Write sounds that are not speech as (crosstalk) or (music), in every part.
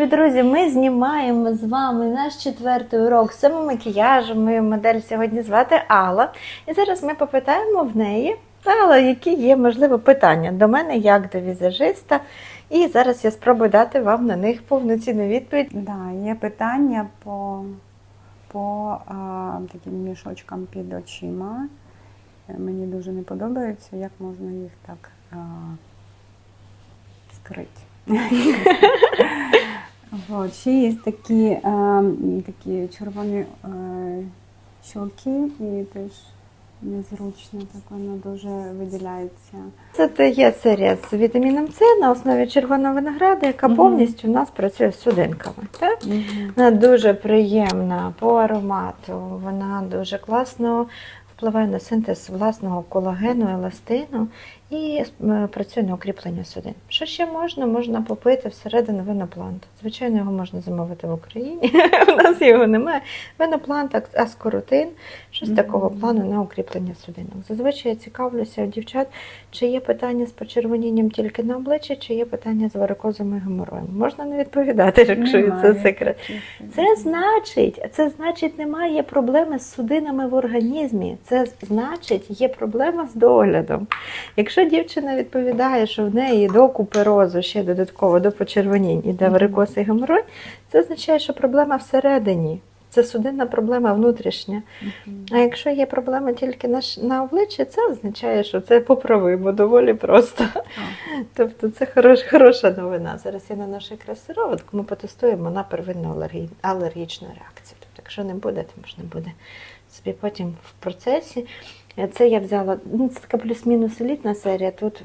любі друзі! Ми знімаємо з вами наш четвертий урок самомакіяжу. Мою модель сьогодні звати Алла. І зараз ми попитаємо в неї, Алла, які є, можливо, питання до мене як до візажиста. І зараз я спробую дати вам на них повноцінну відповідь. Да, є питання по, по а, таким мішочкам під очима. Е, Мені дуже не подобається, як можна їх так а, скрити. (laughs) От, ще є такі, м, такі червоні е, щоки, і теж незручно, так воно дуже виділяється. Це є серія з вітаміном С на основі червоного винограду, яка повністю у нас працює з судинками. Так? Вона дуже приємна по аромату, вона дуже класно впливає на синтез власного колагену, еластину і е, працює на укріплення судин. Що ще можна? Можна попити всередину виноплант. Звичайно, його можна замовити в Україні. (laughs) У нас його немає. Виноплант, аскоротин, щось такого плану на укріплення судинок. Зазвичай я цікавлюся у дівчат, чи є питання з почервонінням тільки на обличчі, чи є питання з варикозом і геморроєм. Можна не відповідати, якщо це секрет. Це значить, це значить, немає проблеми з судинами в організмі. Це значить, є проблема з доглядом. Якщо дівчина відповідає, що в неї до куперозу ще додатково до почервонінь іде варикоз і геморой, це означає, що проблема всередині. Це судинна проблема внутрішня. А якщо є проблема тільки на, на обличчі, це означає, що це поправимо доволі просто. Тобто це хорош, хороша новина. Зараз я наношу якраз сироватку, ми потестуємо на первинну алергі, алергічну реакцію. Тобто, якщо не буде, то можна буде собі потім в процесі. Це я взяла, ну це така плюс-мінус елітна серія. Тут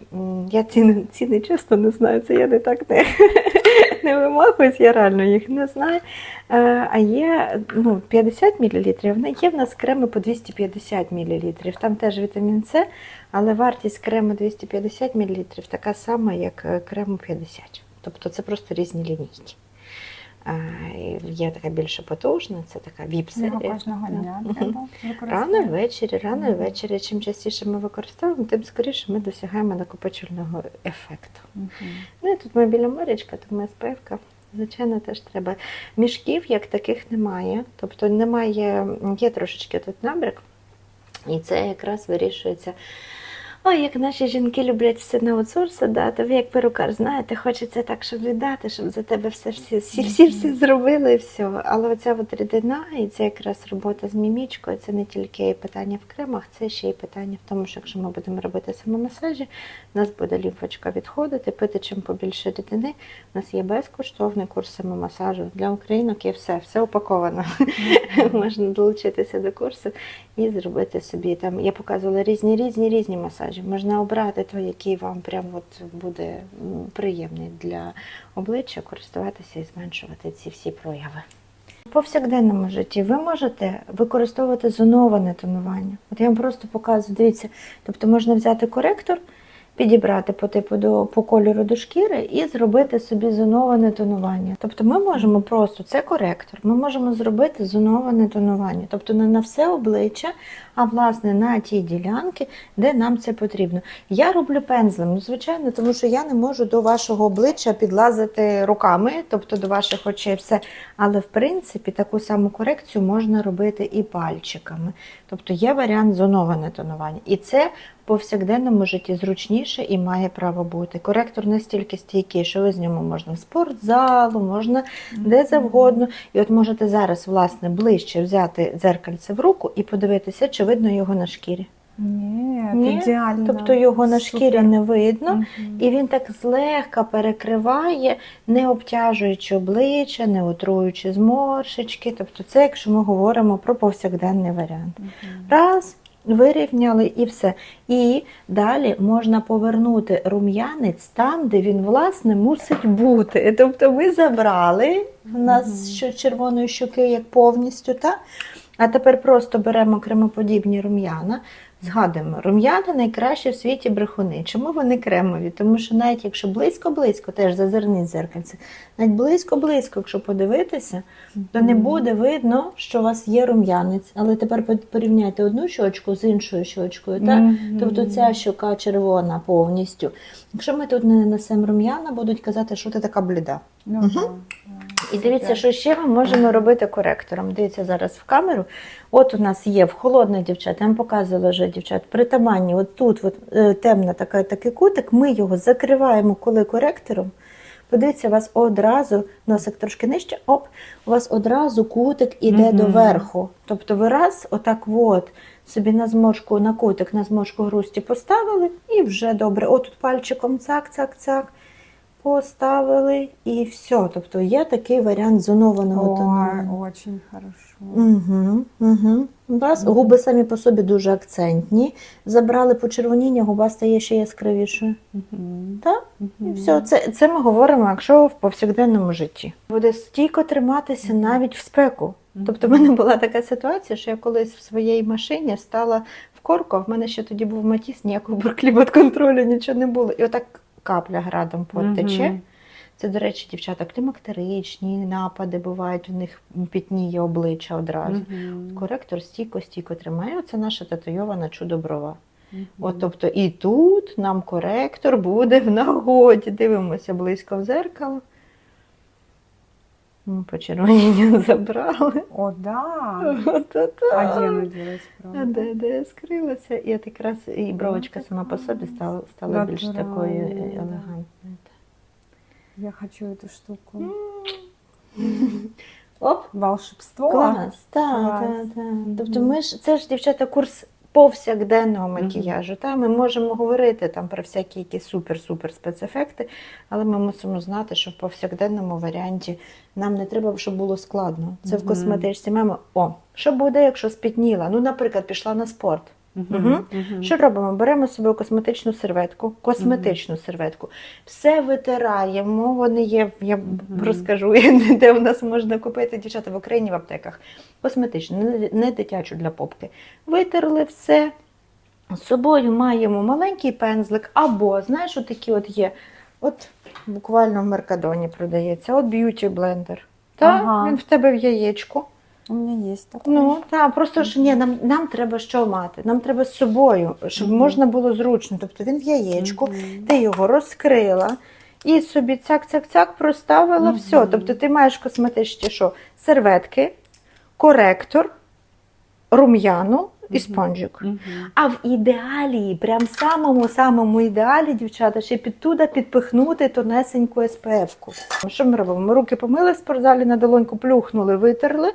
я ціни, ціни чесно не знаю, це я не так не, (laughs) не вимахуюсь, я реально їх не знаю. Е, А є ну, 50 мл, є в нас креми по 250 мл. Там теж вітамін С, але вартість крему 250 мл така сама, як е, крему 50. Тобто це просто різні лінійки. Є така більш потужна, це така Його віп-серія. кожного дня треба Рано і ввечері, рано і ввечері. Чим частіше ми використовуємо, тим скоріше ми досягаємо накопичувального ефекту. Ну і тут ми біля морячка, тому СПФ-ка, звичайно, теж треба. Мішків як таких немає. Тобто немає, є трошечки тут набряк, і це якраз вирішується. Ой, як наші жінки люблять все на аутсорси дати. Ви як перукар знаєте, хочеться так, щоб віддати, щоб за тебе все всі, всі, всі, всі зробили і все. Але оця от рідина, і це якраз робота з мімічкою, це не тільки питання в кремах, це ще й питання в тому, що якщо ми будемо робити самомасажі, у нас буде лімфочка відходити, пити чим побільше рідини. У нас є безкоштовний курс самомасажу. Для українок є все, все упаковано. (laughs) Можна долучитися до курсу і зробити собі там. Я показувала різні, різні, різні масажі. Можна обрати той, який вам прям от буде приємний для обличчя, користуватися і зменшувати ці всі прояви. В повсякденному житті ви можете використовувати зоноване тонування. От я вам просто показую, дивіться, тобто можна взяти коректор, підібрати по типу до по кольору до шкіри і зробити собі зоноване тонування. Тобто ми можемо просто це коректор, ми можемо зробити зоноване тонування, тобто не на все обличчя, а власне на ті ділянки, де нам це потрібно. Я роблю пензлем, ну звичайно, тому що я не можу до вашого обличчя підлазити руками, тобто до ваших очей, все. Але в принципі таку саму корекцію можна робити і пальчиками. Тобто є варіант зоноване тонування. І це в повсякденному житті зручніше і має право бути. Коректор настільки стійкий, що ви з ньому можна в спортзалу, можна де завгодно. І от можете зараз, власне, ближче взяти дзеркальце в руку і подивитися, чи видно його на шкірі. Ні, Ні? ідеально. Тобто його на шкірі Супер. не видно. Мгм. І він так злегка перекриває, не обтяжуючи обличчя, не отруючи зморшечки. Тобто, це якщо ми говоримо про повсякденний варіант. Мгм. Раз, вирівняли і все. І далі можна повернути рум'янець там, де він, власне, мусить бути. Тобто ви забрали в нас що червоної щоки як повністю, та? А тепер просто беремо кремоподібні рум'яна. Згадуємо, рум'яна найкраще в світі брехуни. Чому вони кремові? Тому що навіть якщо близько-близько, теж зазирніть зеркальце, навіть близько-близько, якщо подивитися, то не буде видно, що у вас є рум'янець. Але тепер порівняйте одну щочку з іншою щочкою. Так? Тобто ця щока червона повністю. Якщо ми тут не нанесемо рум'яна, будуть казати, що ти така бліда. Ну, Мгм. І дивіться, що ще ми можемо робити коректором. Дивіться зараз в камеру. От у нас є в холодних дівчат, я вам показувала вже дівчат, притаманні, от тут от, е, темна така, такий кутик, ми його закриваємо коли коректором. Подивіться, у вас одразу носик трошки нижче, оп, у вас одразу кутик іде Мгм. доверху. Тобто ви раз, отак от, собі на зморшку, на кутик, на зморшку грусті поставили, і вже добре. Отут пальчиком цак, цак, цак. Поставили і все. Тобто є такий варіант зонованого Ой, тону. очень хорошо. Угу, угу. Раз, Мгм. губи самі по собі дуже акцентні. Забрали почервоніння, губа стає ще яскравішою. Мгм. Так? І все, це, це ми говоримо, якщо в повсякденному житті. Буде стійко триматися навіть в спеку. Тобто в мене була така ситуація, що я колись в своїй машині стала в корку, а в мене ще тоді був матіс, ніякого (laughs) клімат-контролю, нічого не було. І отак капля градом потече. Угу. Це, до речі, дівчата клімактеричні, напади бувають, у них пітніє обличчя одразу. Угу. Коректор стійко-стійко тримає. Це наша татуйована чудо-брова. Угу. От, тобто і тут нам коректор буде в нагоді. Дивимося близько в зеркало. М, Почервоніння (laughs) забрали. О, да. А где оно делать, А де, де скрилося? І от якраз і бровочка сама по собі стала, стала більш такою да. елегантною. Я хочу эту штуку. (laughs) Оп! Волшебство. Клас, так, так, так. Тобто ми ж це ж дівчата курс повсякденного макіяжу. Та? Ми можемо говорити там про всякі якісь супер-супер спецефекти, але ми мусимо знати, що в повсякденному варіанті нам не треба, щоб було складно. Це в косметичці маємо. О, що буде, якщо спітніла? Ну, наприклад, пішла на спорт. Мгм. Мгм. Що робимо? Беремо собі косметичну серветку, косметичну серветку, все витираємо. Вони є, я Мгм. розкажу, (laughs) де у нас можна купити дівчата в Україні в аптеках. Косметичну, не- дитячу для попки. Витерли все. З собою маємо маленький пензлик, або, знаєш, такі от є. От буквально в Меркадоні продається, от б'юті блендер. Ага. він в тебе в яєчку. У меня есть такой. Ну так, просто ж ні, нам, нам треба що мати? Нам треба з собою, щоб Мгм. можна було зручно. Тобто він в яєчку, Мгм. ти його розкрила і собі цяк-цяк-цяк проставила Мгм. все. Тобто ти маєш косметичні що? Серветки, коректор, рум'яну і спонжик. Мгм. А в ідеалі, прям самому самому ідеалі, дівчата, ще підтуда підпихнути тонесеньку СПФ-ку. Що ми робимо? Ми руки помили в спортзалі на долоньку, плюхнули, витерли.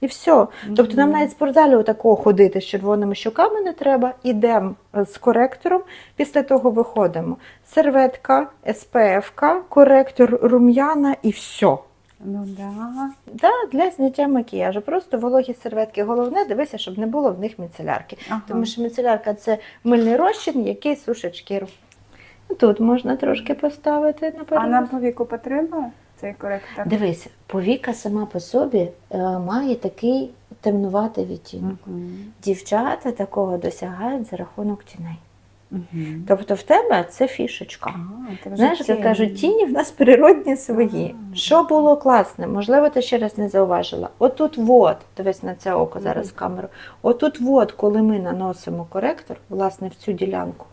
І все. Тобто нам навіть в спортзалі отакого ходити з червоними щоками не треба. Ідемо з коректором, після того виходимо. Серветка, СПФ-ка, коректор рум'яна і все. Ну да. Да, для зняття макіяжу. Просто вологі серветки. Головне дивися, щоб не було в них міцелярки. Ага. Тому що міцелярка це мильний розчин, який сушить шкіру. Тут можна трошки поставити на А перенос. на повіку потреба цей коректор? Дивись, повіка сама по собі е, має такий темнуватий відтінок. Мгм. Дівчата такого досягають за рахунок тіней. Мгм. Тобто в тебе це фішечка. А, Знаєш, як кажуть, тіні в нас природні свої. А. Що було класне? Можливо, ти ще раз не зауважила. Отут вот, дивись на це око зараз в камеру. Отут вот, коли ми наносимо коректор, власне, в цю ділянку,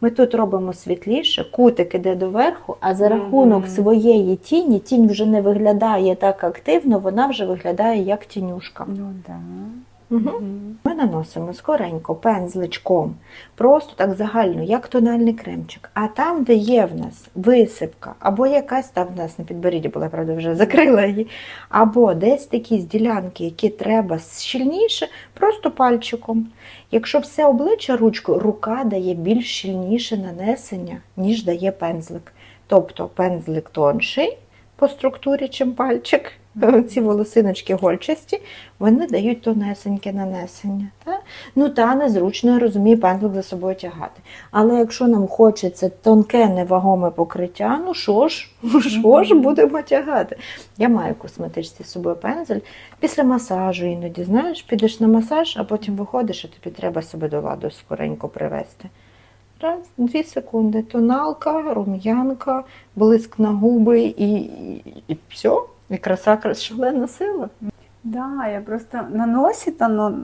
ми тут робимо світліше, кутик іде доверху, а за рахунок своєї тіні тінь вже не виглядає так активно, вона вже виглядає як тінюшка. Ну да. Угу. Ми наносимо скоренько, пензличком, просто так загально, як тональний кремчик. А там, де є в нас висипка, або якась там в нас на підборідді була, правда, вже закрила її, або десь такі ділянки, які треба щільніше, просто пальчиком. Якщо все обличчя ручкою, рука дає більш щільніше нанесення, ніж дає пензлик. Тобто пензлик тонший по структурі, чим пальчик. Ці волосиночки гольчасті, вони дають тонесеньке нанесення. Та? Ну та незручно, я розумію, пензлик за собою тягати. Але якщо нам хочеться тонке невагоме покриття, ну що ж, (laughs) що ж будемо тягати. Я маю косметичці з собою пензель. Після масажу іноді, знаєш, підеш на масаж, а потім виходиш, і тобі треба себе до ладу скоренько привести. Раз, дві секунди. Тоналка, рум'янка, блиск на губи і, і, і все. І краса, шалена сила. Да, я просто наносит оно,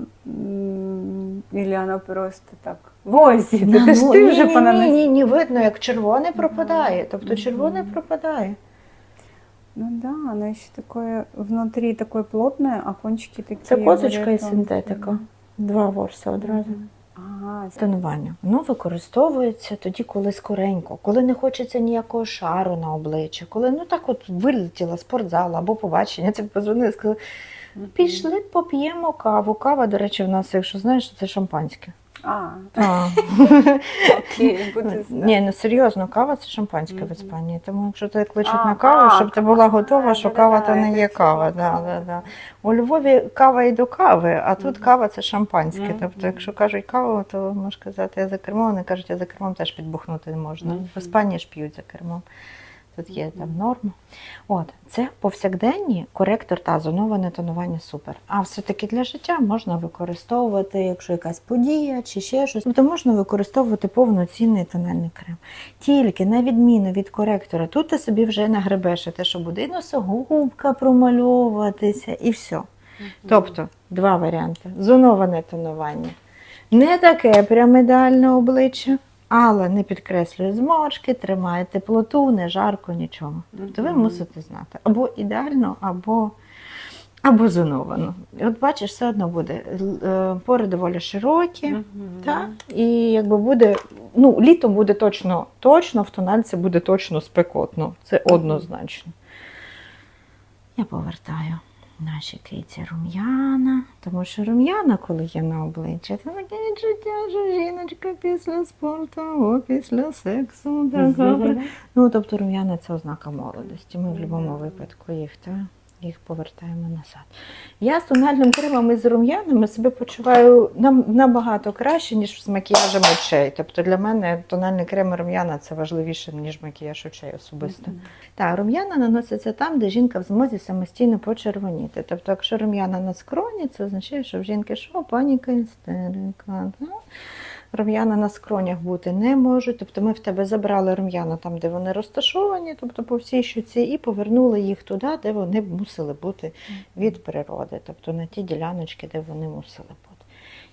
или оно просто так возит. Это ж Ну, ні, вже ні, понаносила. ні, ні, видно, як червоне пропадає. Тобто червоне пропадає. Ну да, оно еще такое внутри такое плотное, а кончики такие. Це козочка і синтетика. Два ворси одразу. Ага, Тонування. Воно використовується тоді, коли скоренько, коли не хочеться ніякого шару на обличчя, коли ну так от вилетіла з спортзалу або побачення, це позвонили, сказали, пішли, поп'ємо каву. Кава, до речі, в нас, якщо знаєш, це шампанське. А, А. окей, знати. Ні, ну серйозно, кава це шампанське в Іспанії. Тому якщо тебе кличуть А, на каву, а, щоб ти була готова, що да-да-да, кава то не я є так кава. Да, кава. да, да. У Львові кава і до кави, а тут кава це шампанське. Мгм. Тобто, якщо кажуть каву, то можеш казати, я за кермом, вони кажуть, я за кермом теж підбухнути не можна. Мгм. В Іспанії ж п'ють за кермом. Тут є там норма. От, це повсякденні коректор та зоноване тонування супер. А все-таки для життя можна використовувати, якщо якась подія чи ще щось, то можна використовувати повноцінний тональний крем. Тільки на відміну від коректора, тут ти собі вже нагребеш те, що буде і носогубка промальовуватися, і все. Тобто два варіанти: зоноване тонування. Не таке прям ідеальне обличчя, але не підкреслює зморшки, тримає теплоту, не жарко, нічого. Тобто ви мусите знати або ідеально, або, або зоновано. От бачиш, все одно буде е, пори доволі широкі. Мгм. Так, і якби буде, ну, літом буде точно, точно в тональці буде точно спекотно. Це однозначно. Я повертаю наші киці рум'яна, тому що рум'яна, коли є на обличчі, це таке відчуття, що жіночка після спорту о, після сексу. Така. Мгм. Ну, тобто рум'яна це ознака молодості. Ми в будь-якому випадку їх, та, їх повертаємо назад. Я з тональним кремом і з рум'янами себе почуваю нам- набагато краще, ніж з макіяжем очей. Тобто для мене тональний крем і рум'яна це важливіше, ніж макіяж очей особисто. Мгм. Так, рум'яна наноситься там, де жінка в змозі самостійно почервоніти. Тобто, якщо рум'яна на скроні, це означає, що в жінки що паніка, істерика. Да? Рум'яна на скронях бути не можуть. Тобто ми в тебе забрали рум'яна там, де вони розташовані, тобто по всій щуці, і повернули їх туди, де вони мусили бути від природи, тобто на ті діляночки, де вони мусили бути.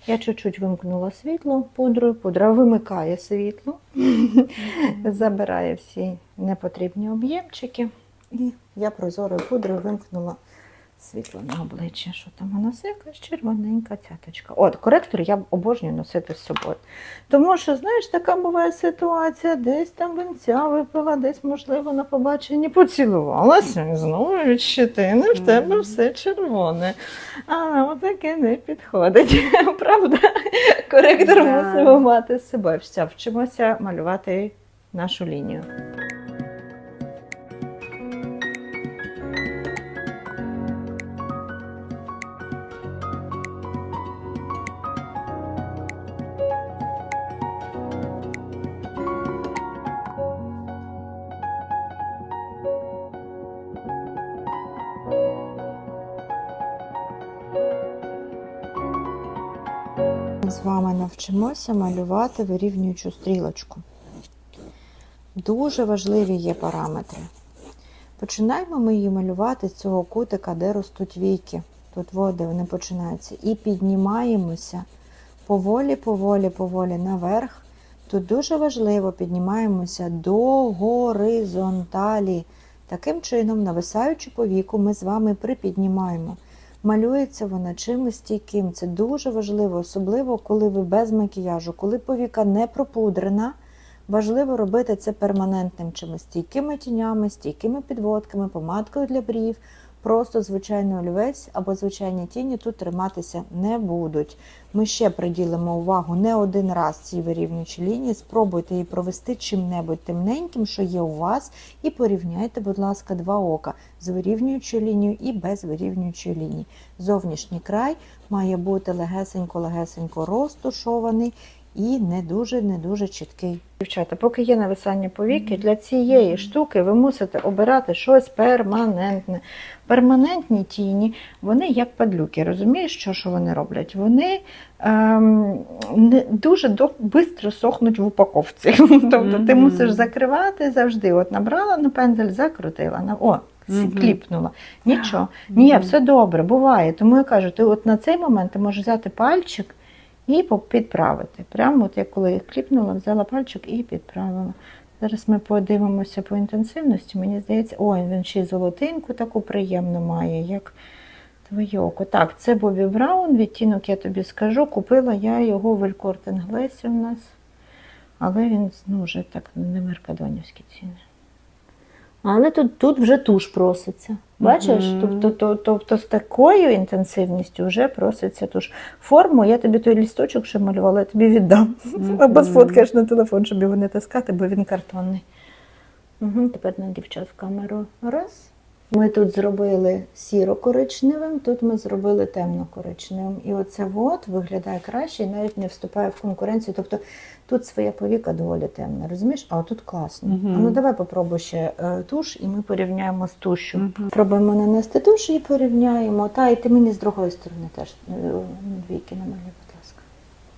Я чуть-чуть вимкнула світло пудрою, пудра вимикає світло, (laughs) забирає всі непотрібні об'ємчики. І я прозорою пудрою вимкнула світло на обличчя. Що там у нас якась червоненька цяточка. От, коректор я обожнюю носити з собою. Тому що, знаєш, така буває ситуація, десь там винця випила, десь, можливо, на побаченні поцілувалася, і знову від щетини в тебе все червоне. А отаке не підходить. (laughs) Правда? Коректор мусимо мати з собою. Все, вчимося малювати нашу лінію. З вами навчимося малювати вирівнюючу стрілочку. Дуже важливі є параметри. Починаємо ми її малювати з цього кутика, де ростуть віки. Тут де вони починаються. І піднімаємося поволі, поволі, поволі наверх. Тут дуже важливо піднімаємося до горизонталі. Таким чином, нависаючи по віку, ми з вами припіднімаємо. Малюється вона чимось стійким. Це дуже важливо, особливо коли ви без макіяжу, коли повіка не пропудрена. Важливо робити це перманентним чимось стійкими тінями, стійкими підводками, помадкою для брів. Просто звичайний олівець або звичайні тіні тут триматися не будуть. Ми ще приділимо увагу не один раз цій вирівнюючій лінії. Спробуйте її провести чим-небудь темненьким, що є у вас, і порівняйте, будь ласка, два ока з вирівнюючою лінією і без вирівнюючої лінії. Зовнішній край має бути легесенько-легесенько розтушований і не дуже не дуже чіткий. Дівчата, поки є нависання повіки, для цієї штуки ви мусите обирати щось перманентне. Перманентні тіні, вони як падлюки. Розумієш, що, що вони роблять? Вони ем, не, дуже швидко сохнуть в упаковці. (laughs) тобто ти мусиш закривати завжди. От набрала на пензель, закрутила. На, о, кліпнула. Нічого. (gasps) Ні, все добре, буває. Тому я кажу, ти от на цей момент ти можеш взяти пальчик і підправити. Прямо от я коли кліпнула, взяла пальчик і підправила. Зараз ми подивимося по інтенсивності. Мені здається, ой, він ще й золотинку таку приємну має, як твоє око. Так, це Бобі Браун, відтінок я тобі скажу. Купила я його в Елькорт Інглесі у нас. Але він ну, вже так не меркадонівські ціни. Але тут, тут вже туш проситься. Бачиш? Мгм. Тобто, то, тобто з такою інтенсивністю вже проситься туш. Форму я тобі той лісточок, ще малювала, я тобі віддам. Або сфоткаєш на телефон, щоб його не таскати, бо він картонний. Угу, тепер на дівчат в камеру. Раз. Ми тут зробили сіро-коричневим, тут ми зробили темно-коричневим. І оце от виглядає краще і навіть не вступає в конкуренцію. Тобто тут своя повіка доволі темна, розумієш? А отут класно. Мгм. А ну давай попробуй ще е, туш, і ми порівняємо з тушю. Мгм. Пробуємо нанести туш і порівняємо. Та і ти мені з другої сторони теж е, двійки намалюй, будь ласка.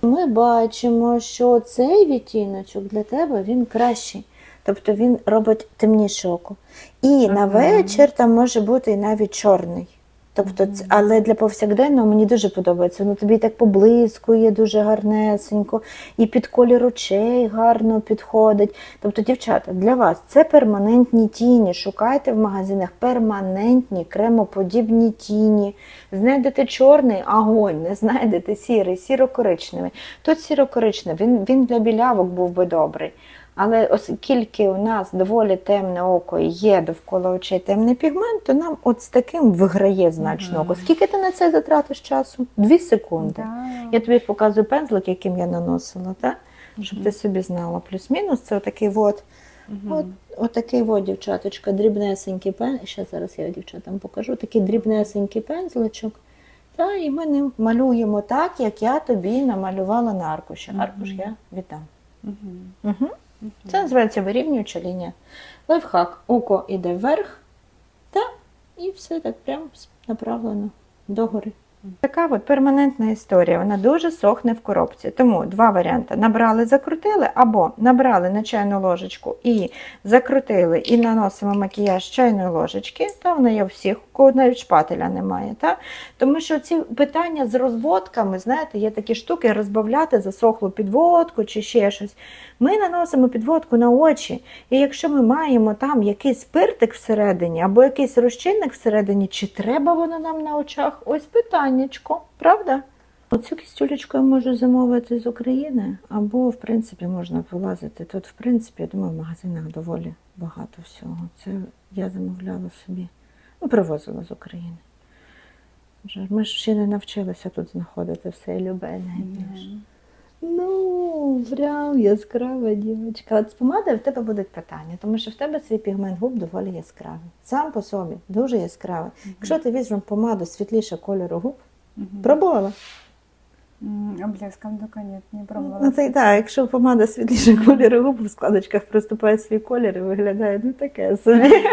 Ми бачимо, що цей відтіночок для тебе він кращий. Тобто він робить темніше око. І на вечір там може бути і навіть чорний. Тобто, але для повсякденного мені дуже подобається. Воно тобі так поблискує дуже гарнесенько, і під колір очей гарно підходить. Тобто, дівчата, для вас це перманентні тіні. Шукайте в магазинах перманентні кремоподібні тіні. Знайдете чорний огонь, не знайдете сірий, сіро-коричневий. Тут сіро-коричневий, він, він для білявок був би добрий. Але оскільки у нас доволі темне око і є довкола очей темний пігмент, то нам от з таким виграє значно око. Скільки ти на це затратиш часу? Дві секунди. Да. Я тобі показую пензлик, яким я наносила, так? щоб ти собі знала. Плюс-мінус це отакий от, от, отакий от, дівчаточка, дрібнесенький пен. Ще зараз я дівчатам покажу. Такий дрібнесенький пензличок. Та, і ми ним малюємо так, як я тобі намалювала на аркуші. Аркуш я віддам. Мгм. Угу. Це називається вирівнююча лінія. Лайфхак. Око йде вверх, та, і все так прямо направлено догори. Така от перманентна історія, вона дуже сохне в коробці. Тому два варіанти: набрали, закрутили, або набрали на чайну ложечку і закрутили, і наносимо макіяж чайної ложечки. Та вона є у всіх, кого навіть шпателя немає. Та? Тому що ці питання з розводками, знаєте, є такі штуки розбавляти засохлу підводку чи ще щось. Ми наносимо підводку на очі, і якщо ми маємо там якийсь спиртик всередині або якийсь розчинник всередині, чи треба воно нам на очах? Ось питаннячко, правда? Оцю кістюлечку я можу замовити з України, або, в принципі, можна вилазити. Тут, в принципі, я думаю, в магазинах доволі багато всього. Це я замовляла собі. Ну, привозила з України. Ми ж ще не навчилися тут знаходити все любе. найбільше. Ну, прям яскрава дівчинка. От з помади в тебе будуть питання, тому що в тебе свій пігмент губ доволі яскравий. Сам по собі дуже яскравий. Якщо ти візьмеш помаду світліше кольору губ, пробувала. А блеском только нет, не пробовала. Ну, так, так, якщо помада світліше кольору губ, в складочках проступає свій колір і виглядає ну таке собі. (laughs)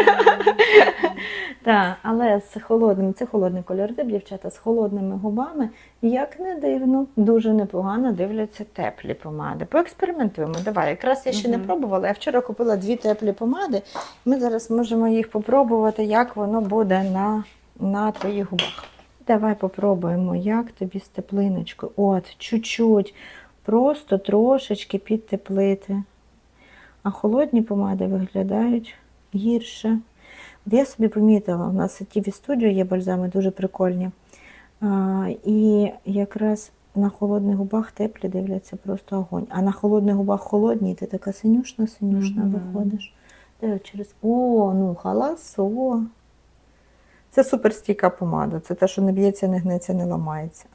Так, але з холодним, це холодний кольор, тип, дівчата з холодними губами, як не дивно, дуже непогано дивляться теплі помади. Поекспериментуємо. Давай. Якраз я ще не пробувала. Я вчора купила дві теплі помади. Ми зараз можемо їх попробувати, як воно буде на, на твоїх губах. Давай попробуємо, як тобі з теплиночкою. От, чуть-чуть, просто трошечки підтеплити. А холодні помади виглядають гірше. От я собі помітила, у нас в TV Studio є бальзами дуже прикольні. А, і якраз на холодних губах теплі дивляться просто огонь. А на холодних губах холодні, ти така синюшна, синюшна Мгм. виходиш. Через О, ну халасо. Це суперстійка помада. Це те, що не б'ється, не гнеться, не ламається.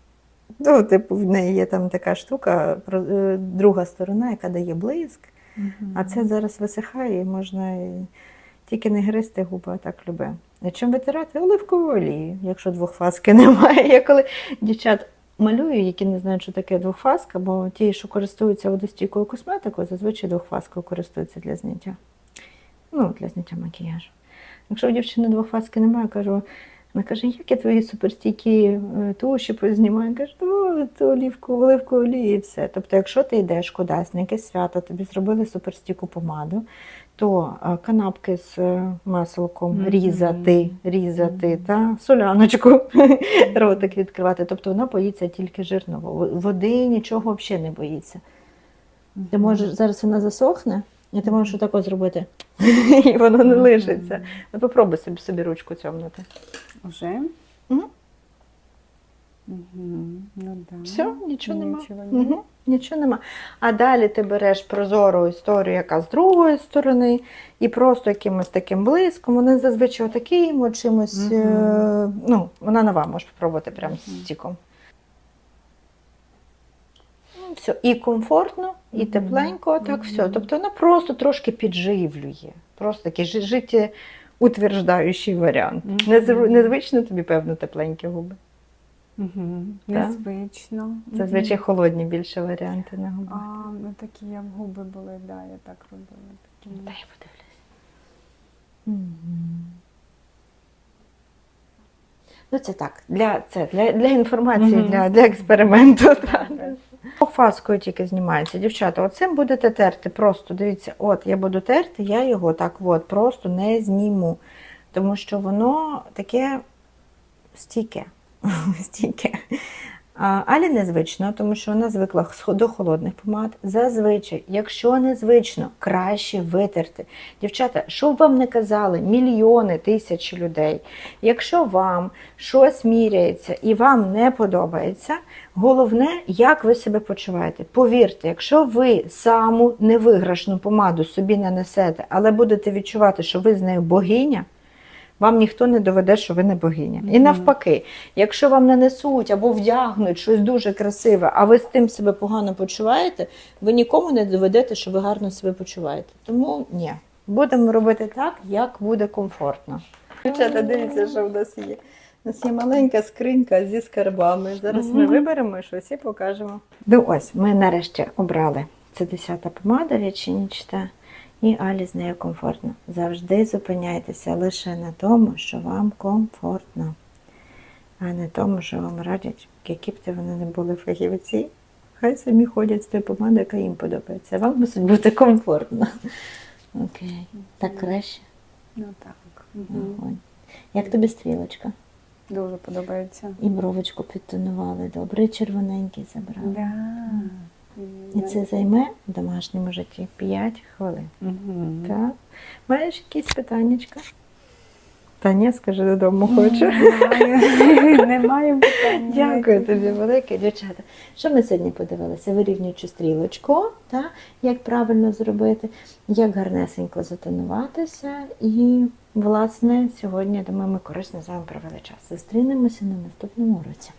Ну, типу, в неї є там така штука, е, друга сторона, яка дає блиск. Мгм. А це зараз висихає і можна тільки не гристи губи, а так любе. А чим витирати? Оливковою олією, якщо двохфаски (laughs) немає. Я коли дівчат малюю, які не знають, що таке двохфаска, бо ті, що користуються водостійкою косметикою, зазвичай двохфаскою користуються для зняття. Ну, для зняття макіяжу. Якщо у дівчини двохфаски немає, я кажу, вона каже, як я твої суперстійкі е, туші познімаю? Я кажу, ну, то олівку, оливку олії і все. Тобто, якщо ти йдеш кудись на якесь свято, тобі зробили суперстійку помаду, то е, канапки з е, масликом Мгм. різати, різати, Мгм. та соляночку, (laughs) ротик відкривати. Тобто вона боїться тільки жирного. Води нічого взагалі не боїться. Ти можеш зараз вона засохне, І ти можеш отако зробити, (laughs) і воно не лишиться. Ну попробуй собі, собі ручку цьомнути. Уже? Мгм. Мгм. Ну, да. Все, нічого нема. Нічого ні. Угу, нічого нема. А далі ти береш прозору історію, яка з другої сторони, і просто якимось таким блиском. Вони зазвичай таким от чимось. Мгм. е, ну, вона нова, можеш спробувати прямо з Мгм. стіком. Все. І комфортно, і тепленько, так все. Тобто вона просто трошки підживлює. Просто такий жи- життєутверждаючий варіант. Мгм. Незв- Незвично тобі, певно, тепленькі губи. Так. Незвично. Зазвичай холодні більше варіанти на губах. А, ну такі як губи були, да, я так робила. Такі. Дай я подивлюсь. Мгм. Ну, це так, для, це, для, для інформації, Мгм. для, для експерименту. так. Фаскою тільки знімається. Дівчата, оцим будете терти. Просто дивіться, от я буду терти, я його так от просто не зніму. Тому що воно таке стійке. (laughs) стійке. Алі незвично, тому що вона звикла до холодних помад. Зазвичай, якщо незвично, краще витерти. Дівчата, що б вам не казали, мільйони тисячі людей. Якщо вам щось міряється і вам не подобається, головне, як ви себе почуваєте. Повірте, якщо ви саму невиграшну помаду собі нанесете, але будете відчувати, що ви з нею богиня. Вам ніхто не доведе, що ви не богиня. І навпаки, якщо вам нанесуть або вдягнуть щось дуже красиве, а ви з тим себе погано почуваєте, ви нікому не доведете, що ви гарно себе почуваєте. Тому ні, будемо робити так, як буде комфортно. Дівчата, дивіться, що в нас є. У нас є маленька скринька зі скарбами. Зараз ми виберемо щось і покажемо. Ну ось, ми нарешті обрали. Це десята помада річнічта. І Алі з нею комфортно. Завжди зупиняйтеся лише на тому, що вам комфортно, а не тому, що вам радять, які б ти вони не були фахівці. Хай самі ходять з тою помадою, яка їм подобається. Вам мусить бути комфортно. Окей. Так краще. Ну так. Огонь. Як тобі стрілочка? Дуже подобається. І бровочку підтонували добре, і червоненький забрали. Да. І це займе в домашньому житті 5 хвилин. Мгм. Так. Маєш якісь питаннячка? Та ні, скажи додому хочу. Немає, (laughs) немає питань. Дякую тобі велике, дівчата. Що ми сьогодні подивилися? Вирівнюючи стрілочку, та, як правильно зробити, як гарнесенько затонуватися. І, власне, сьогодні, думаю, ми корисно з вами провели час. Зустрінемося на наступному році.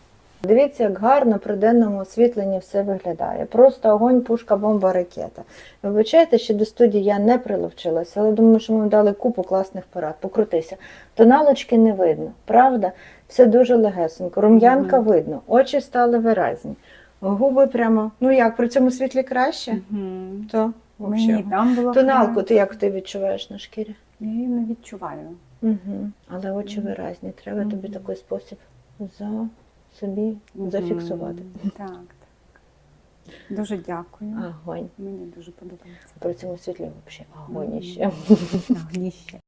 Дивіться, як гарно при денному освітленні все виглядає. Просто огонь, пушка, бомба, ракета. Вибачайте, що до студії я не приловчилася, але думаю, що ми дали купу класних порад. Покрутися. Тоналочки не видно, правда? Все дуже легесенько. Рум'янка Мгм. видно, очі стали виразні. Губи прямо. Ну як, при цьому світлі краще? Мгм. То Мені там було Тоналку ти як ти відчуваєш на шкірі? Я її не відчуваю. Угу. Але очі виразні. Треба тобі такий спосіб за собі зафіксувати. Так, так. Дуже дякую. Огонь. Мені дуже подобається. При цьому світлі взагалі огонь ще. Огніще.